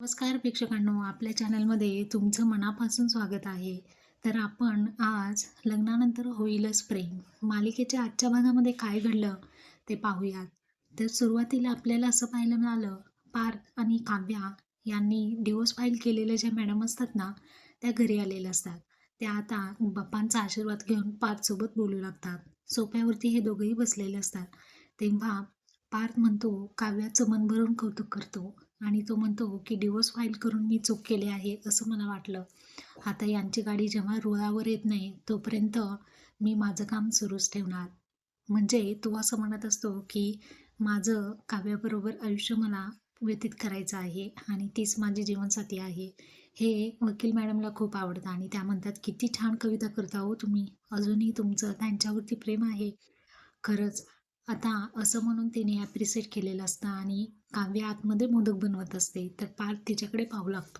नमस्कार प्रेक्षकांनो आपल्या चॅनलमध्ये तुमचं मनापासून स्वागत आहे. तर आपण आज लग्नानंतर होईलच प्रेम मालिकेच्या आजच्या भागामध्ये काय घडलं ते पाहूयात. तर सुरुवातीला आपल्याला असं पाहायला मिळालं पार्थ आणि काव्या यांनी डिवोर्स फाईल केलेल्या ज्या मॅडम असतात ना त्या घरी आलेल्या असतात. त्या आता बाप्पांचा आशीर्वाद घेऊन पार्थसोबत बोलू लागतात. सोप्यावरती हे दोघंही बसलेले असतात. तेव्हा पार्थ म्हणतो काव्याचं मन भरून कौतुक करतो. आणि तो म्हणतो की डिवोर्स फाईल करून मी चूक केली आहे असं मला वाटलं. आता यांची गाडी जेव्हा रुळावर येत नाही तोपर्यंत मी माझं काम सुरूच ठेवणार. म्हणजे तो असं म्हणत असतो की माझं काव्याबरोबर आयुष्य मला व्यतीत करायचं आहे आणि तीच माझी जीवनसाथी आहे. हे वकील मॅडमला खूप आवडतं आणि त्या म्हणतात किती छान कविता करता हो तुम्ही. अजूनही तुमचं त्यांच्यावरती प्रेम आहे. खरंच आता असं म्हणून तिने ॲप्रिसिएट केलेलं असतं आणि काव्य आतमध्ये मोदक बनवत असते तर पार्थ तिच्याकडे पाहू लागतो.